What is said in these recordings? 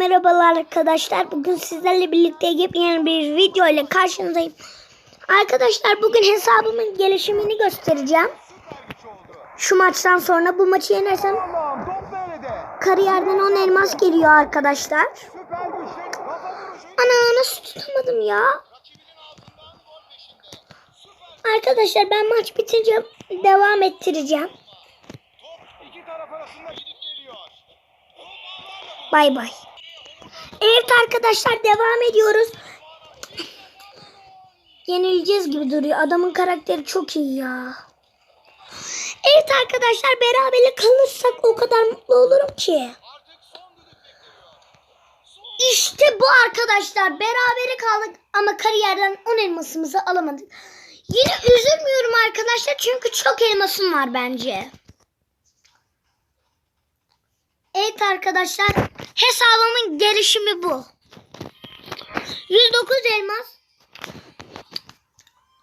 merhabalar arkadaşlar. Bugün sizlerle birlikte yepyeni bir video ile karşınızdayım. Arkadaşlar bugün hesabımın gelişimini göstereceğim. Şu maçtan sonra bu maçı yenersem kariyerden 10 elmas geliyor arkadaşlar. Ana nasıl tutamadım ya? Arkadaşlar ben maç bitince devam ettireceğim. Bay bay. Evet arkadaşlar devam ediyoruz. Yenileceğiz gibi duruyor. Adamın karakteri çok iyi ya. Evet arkadaşlar beraberlik kalırsak o kadar mutlu olurum ki. İşte bu arkadaşlar. Berabere kaldık ama kariyerden 10 elmasımızı alamadık. Yine üzülmüyorum arkadaşlar çünkü çok elmasım var bence. Evet arkadaşlar hesabımın gelişimi bu. 109 elmas.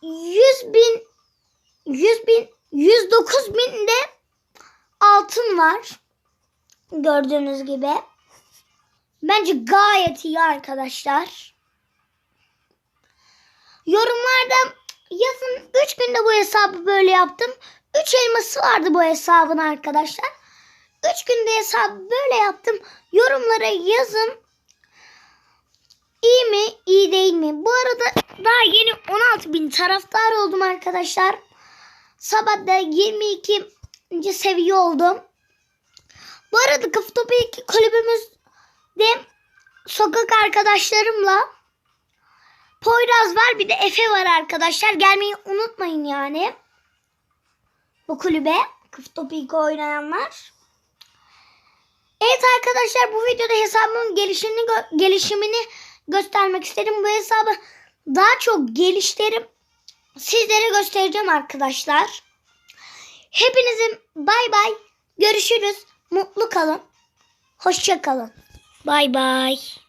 100 bin 100 bin 109 bin de altın var. Gördüğünüz gibi. Bence gayet iyi arkadaşlar. Yorumlarda yazın 3 günde bu hesabı böyle yaptım. 3 elması vardı bu hesabın arkadaşlar. 3 günde hesabı böyle yaptım. Yorumlara yazın. İyi mi? iyi değil mi? Bu arada daha yeni 16 bin taraftar oldum arkadaşlar. Sabah da 22. seviye oldum. Bu arada Kafa Topu 2 kulübümüzde sokak arkadaşlarımla Poyraz var bir de Efe var arkadaşlar. Gelmeyi unutmayın yani. Bu kulübe Kafa Topu 2 oynayanlar. Evet arkadaşlar bu videoda hesabımın gelişimini, gö- gelişimini göstermek istedim. Bu hesabı daha çok geliştirip sizlere göstereceğim arkadaşlar. Hepinizin bay bay. Görüşürüz. Mutlu kalın. Hoşça kalın. Bay bay.